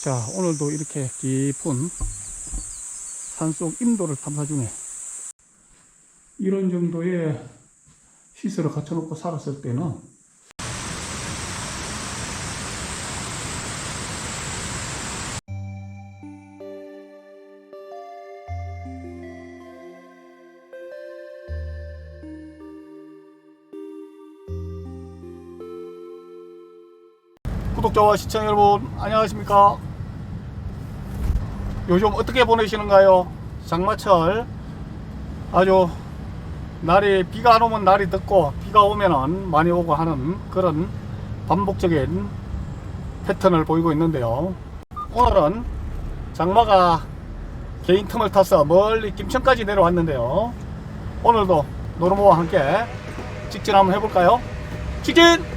자, 오늘도 이렇게 깊은 산속 인도를 탐사 중에 이런 정도의 시설을 갖춰놓고 살았을 때는 구독자와 시청자 여러분 안녕하십니까 요즘 어떻게 보내시는가요? 장마철. 아주 날이 비가 안 오면 날이 덥고 비가 오면은 많이 오고 하는 그런 반복적인 패턴을 보이고 있는데요. 오늘은 장마가 개인 틈을 타서 멀리 김천까지 내려왔는데요. 오늘도 노르모와 함께 직진 한번 해볼까요? 직진!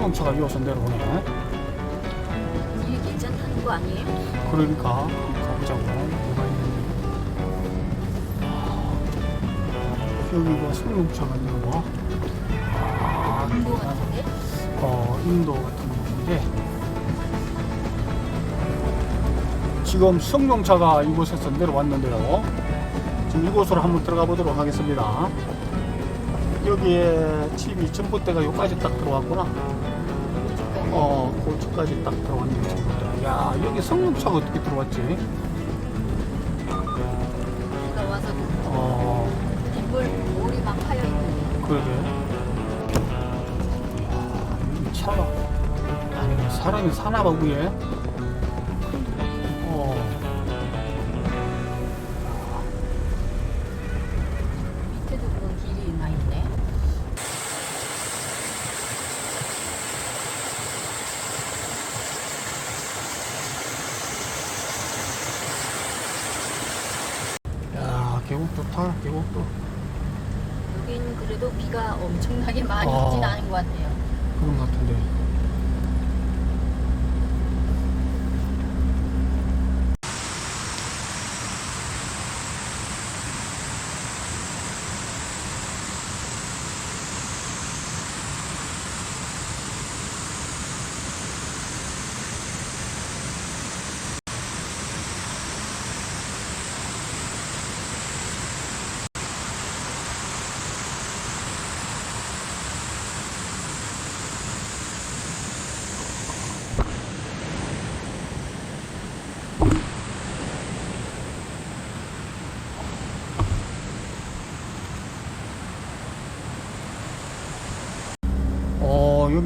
야 승용차가 이어서 내려오네. 이게 괜찮다는 거 아니에요? 그러니까 가보자고. 뭐가 있는지. 아, 여기가 승용차가 있는 거. 인도 같은데? 어, 인도 같은 곳인데. 지금 승용차가 이곳에서 내려왔는데요. 지금 이곳으로 한번 들어가 보도록 하겠습니다. 여기에 집이 전봇대가 여기까지 딱 들어왔구나 어, 고추까지 딱 들어왔네 전봇대 야 여기 승용차가 어떻게 들어왔지? 비가 와서 어. 빗물 물이 막 파여 있는데. 그러게. 야, 여기 차가 아니 사람이 사나 봐 위에 계곡도. 여긴 그래도 비가 엄청나게 많이 어. 오진 않은 것 같아요. 그런 것 같은데.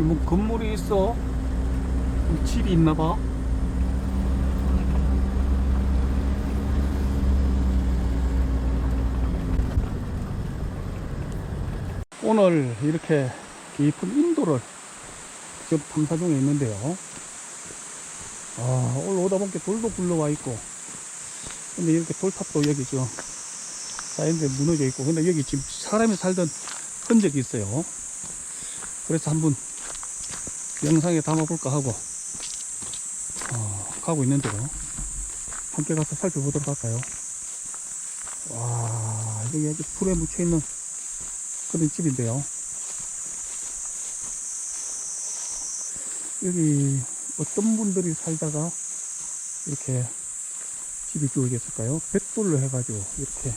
뭐 건물이 있어. 집이 있나 봐. 오늘 이렇게 깊은 인도를 지금 탐사 중에 있는데요. 아, 오늘 오다 보니까 돌도 굴러와 있고, 근데 이렇게 돌탑도 여기 지금 쌓인데 무너져 있고, 근데 여기 지금 사람이 살던 흔적이 있어요. 그래서 한번 영상에 담아볼까 하고, 어, 가고 있는데요. 함께 가서 살펴보도록 할까요? 와, 여기 아주 풀에 묻혀있는 그런 집인데요. 여기 어떤 분들이 살다가 이렇게 집이 비어졌을까요? 벽돌로 해가지고 이렇게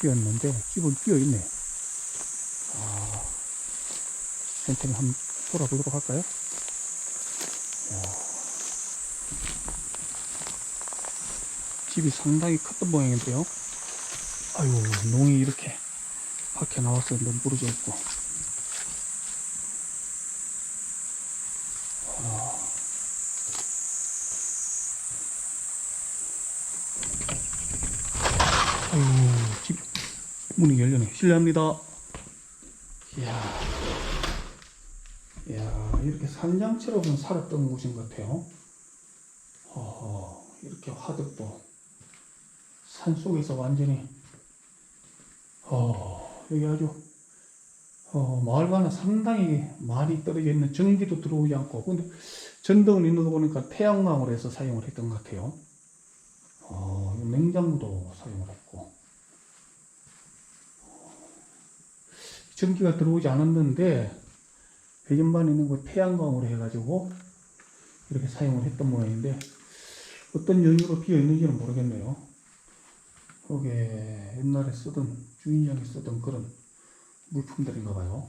비었는데 집은 비어있네. 아, 천천히 한번 돌아보도록 할까요? 야. 집이 상당히 컸던 모양인데요. 아유, 농이 이렇게 밖에 나와서 너무 부러져 있고. 아유, 집 문이 열려네. 실례합니다. 이야. 이야, 이렇게 산장처럼 살았던 곳인 것 같아요. 어, 이렇게 화덕도 산 속에서 완전히, 어, 여기 아주, 어, 마을과는 상당히 많이 떨어져 있는 전기도 들어오지 않고, 근데 전등을 있는 거 보니까 태양광으로 해서 사용을 했던 것 같아요. 어, 냉장고도 사용을 했고, 전기가 들어오지 않았는데, 배전반에 있는 거 태양광으로 해가지고, 이렇게 사용을 했던 모양인데, 어떤 연유로 비어 있는지는 모르겠네요. 거기에 옛날에 쓰던, 주인장이 쓰던 그런 물품들인가 봐요.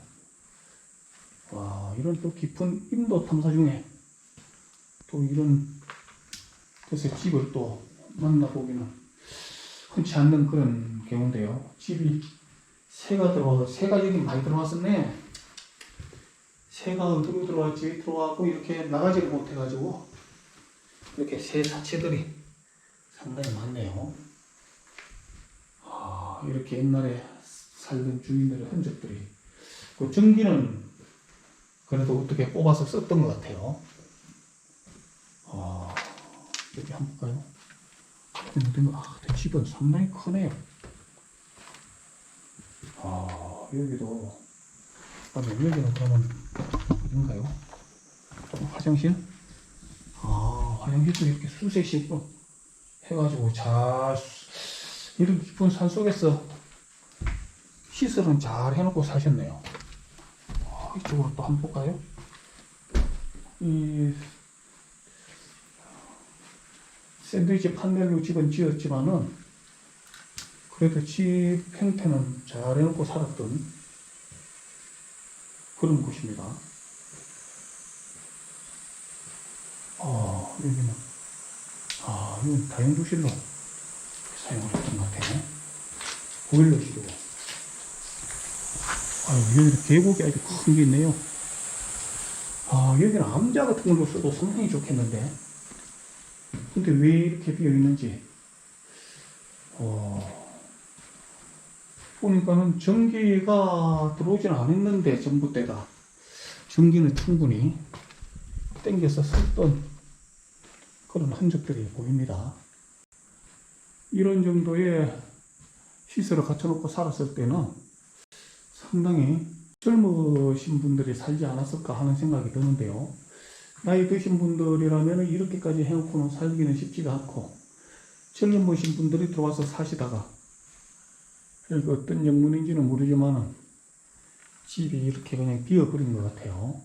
와, 이런 또 깊은 인도 탐사 중에 또 이런 곳에 집을 또 만나보기는 흔치 않는 그런 경우인데요. 집이 새가 들어와서, 새가 여기 많이 들어왔었네. 새가 어디로 들어왔지? 들어와고 이렇게 나가지를 못해가지고 이렇게 새 사체들이 상당히 많네요. 아, 이렇게 옛날에 살던 주인들의 흔적들이. 그 전기는 그래도 어떻게 뽑아서 썼던 것 같아요. 아, 여기 한번 볼까요? 아, 집은 상당히 크네요. 아, 여기도, 그다음에 여기는 그러면, 어딘가요? 화장실? 아, 화장실도 이렇게 수세식 해가지고 잘, 이런 깊은 산 속에서 시설은 잘 해놓고 사셨네요. 아, 이쪽으로 또 한번 볼까요? 이, 샌드위치 판넬로 집은 지었지만은, 그래도 집 형태는 잘 해놓고 살았던 그런 곳입니다. 아, 여기는, 아, 이건 다용도실로 사용을 했던 것 같아요. 보일러실이고. 아유, 여기는 계곡이 아주 큰 게 있네요. 아, 여기는 암자 같은 걸로 써도 상당히 좋겠는데. 근데 왜 이렇게 비어 있는지. 어, 보니까는 전기가 들어오진 않았는데, 전부 때가. 전기는 충분히 땡겨서 썼던 그런 흔적들이 보입니다. 이런 정도의 시설을 갖춰놓고 살았을 때는 상당히 젊으신 분들이 살지 않았을까 하는 생각이 드는데요. 나이 드신 분들이라면 이렇게까지 해놓고는 살기는 쉽지가 않고 젊으신 분들이 들어와서 사시다가 여기 어떤 영문인지는 모르지만은 집이 이렇게 그냥 비어버린 것 같아요.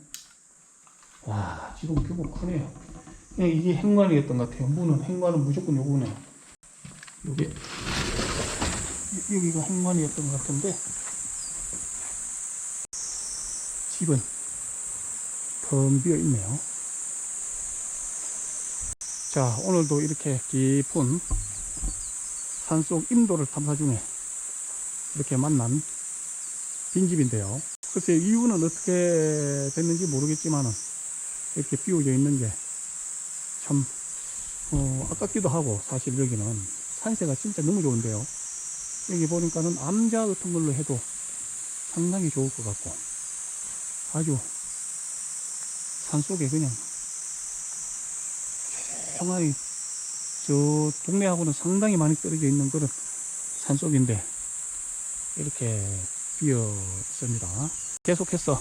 와, 지금 규모 크네요. 그냥 이게 행관이었던 것 같아요. 문은, 행관은 무조건 요거네요. 요게, 여- 여기가 행관이었던 것 같은데, 집은 텅 비어 있네요. 자, 오늘도 이렇게 깊은 산속 인도를 탐사 중에 이렇게 만난 빈집인데요. 글쎄 이유는 어떻게 됐는지 모르겠지만은 이렇게 비워져 있는 게 참, 어, 아깝기도 하고 사실 여기는 산세가 진짜 너무 좋은데요. 여기 보니까는 암자 같은 걸로 해도 상당히 좋을 것 같고 아주 산속에 그냥 조용하니 저 동네하고는 상당히 많이 떨어져 있는 그런 산속인데 이렇게 비어 있습니다. 계속해서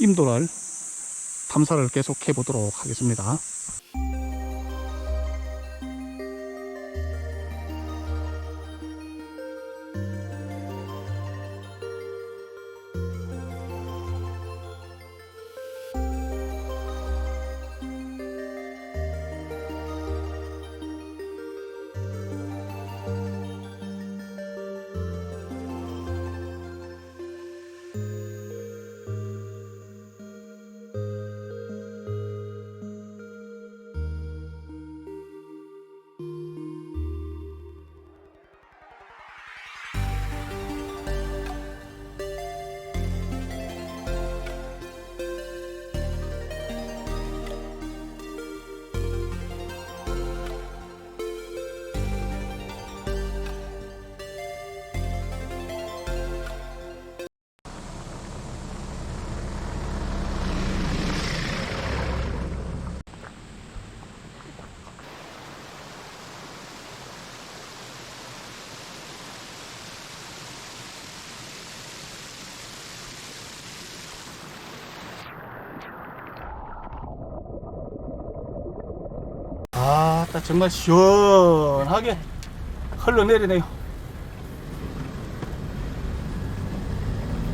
임도를 탐사를 계속해 보도록 하겠습니다. 자, 정말 시원하게 흘러내리네요.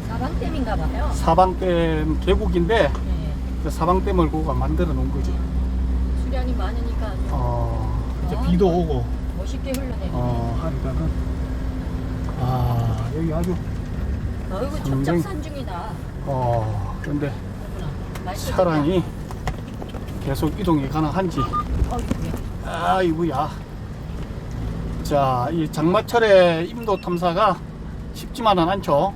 사방댐인가 봐요. 사방댐 계곡인데 네. 그 사방댐을 고가 만들어 놓은 거지. 수량이 많으니까 아주 어, 이제 비도 오고 멋있게 흘러내리네. 어, 하니까는 아 여기 아주 어이구 굉장히- 척척산중이다. 어 근데 그렇구나. 날씨 차량이 계속 이동이 가능한지. 어이구야. 아이고야. 자 이 장마철의 임도 탐사가 쉽지만은 않죠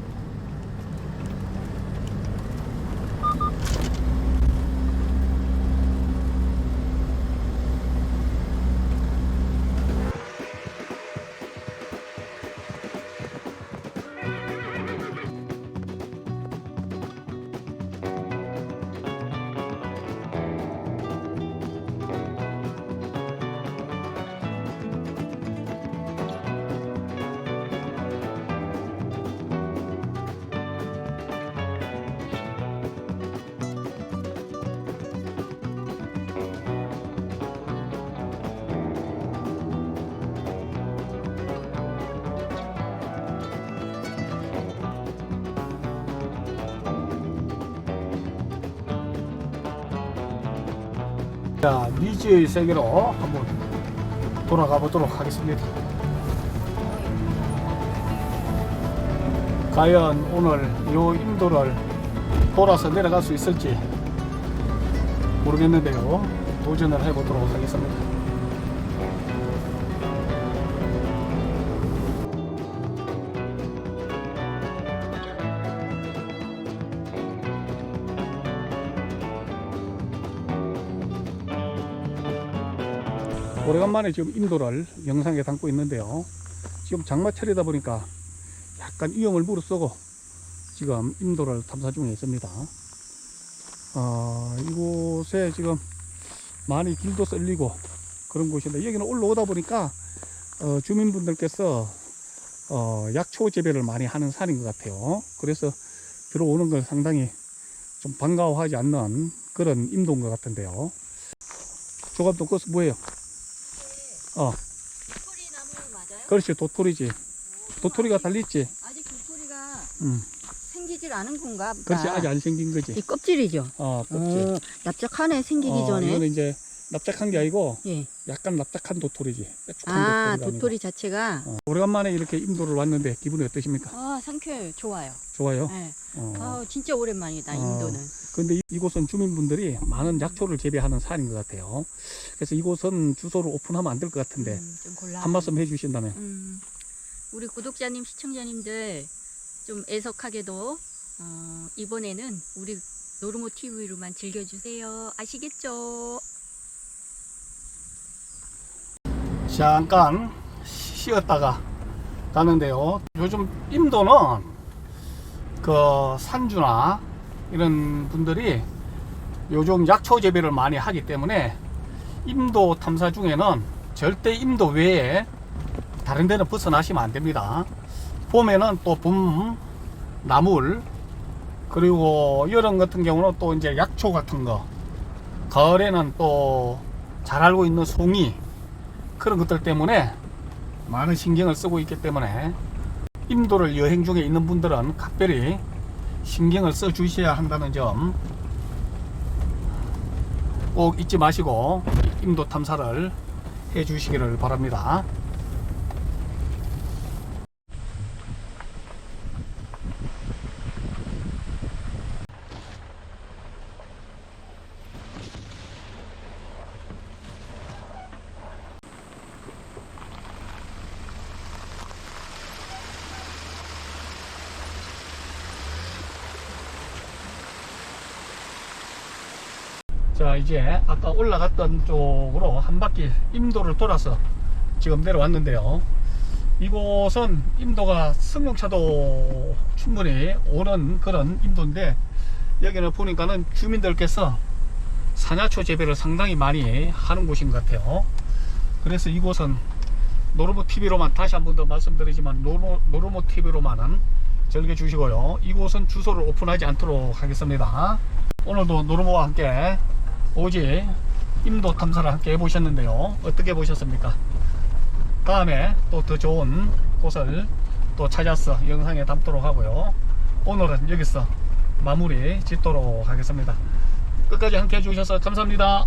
자 미지의 세계로 한번 돌아가 보도록 하겠습니다. 과연 오늘 요 인도를 돌아서 내려갈 수 있을지 모르겠는데요. 도전을 해보도록 하겠습니다 오래간만에 지금 인도를 영상에 담고 있는데요. 지금 장마철이다 보니까 약간 위험을 무릅쓰고 지금 인도를 탐사 중에 있습니다. 어, 이곳에 지금 많이 길도 썰리고 그런 곳인데 여기는 올라오다 보니까 어, 주민분들께서 어, 약초 재배를 많이 하는 산인 것 같아요. 그래서 들어오는 걸 상당히 좀 반가워하지 않는 그런 인도인 것 같은데요. 조감독 그것은 뭐예요? 어. 도토리 나무 맞아요? 그렇지 도토리지 도토리가 달렸지 아직 도토리가 음. 생기질 않은 건가 보다. 그렇지 아직 안 생긴 이 거지 껍질이죠. 어 껍질 어, 납작하네 생기기 어, 전에. 이거는 이제 납작한 게 아니고 예. 약간 납작한 도토리지 아 도토리가 도토리 자체가. 아니고. 어, 오래간만에 이렇게 임도를 왔는데 기분이 어떠십니까 아 상쾌해요. 좋아요. 좋아요 예. 어. 아 진짜 오랜만이다 어. 인도는. 근데 이- 이곳은 주민분들이 많은 약초를 재배하는 산인 것 같아요 그래서 이곳은 주소를 오픈하면 안 될 것 같은데 음, 좀 곤란. 한 말씀 해주신다면 음, 우리 구독자님, 시청자님들 좀 애석하게도 어, 이번에는 우리 노르모 TV로만 즐겨주세요. 아시겠죠? 잠깐 쉬었다가 가는데요. 요즘 임도는 그 산주나 이런 분들이 요즘 약초 재배를 많이 하기 때문에 임도 탐사 중에는 절대 임도 외에 다른 데는 벗어나시면 안 됩니다. 봄에는 또 봄 나물 그리고 여름 같은 경우는 또 이제 약초 같은 거 가을에는 또 잘 알고 있는 송이 그런 것들 때문에 많은 신경을 쓰고 있기 때문에 인도를 여행 중에 있는 분들은 각별히 신경을 써 주셔야 한다는 점 꼭 잊지 마시고 인도 탐사를 해 주시기를 바랍니다. 자 이제 아까 올라갔던 쪽으로 한 바퀴 임도를 돌아서 지금 내려왔는데요. 이곳은 임도가 승용차도 충분히 오는 그런 임도인데 여기는 보니까는 주민들께서 산야초 재배를 상당히 많이 하는 곳인 것 같아요. 그래서 이곳은 노르모 TV로만 다시 한 번 더 말씀드리지만 노르모, 노르모 TV로만은 즐겨 주시고요. 이곳은 주소를 오픈하지 않도록 하겠습니다 오늘도 노르모와 함께 오지 임도 탐사를 함께 해보셨는데요. 어떻게 보셨습니까? 다음에 또 더 좋은 곳을 또 찾아서 영상에 담도록 하고요. 오늘은 여기서 마무리 짓도록 하겠습니다. 끝까지 함께 해주셔서 감사합니다.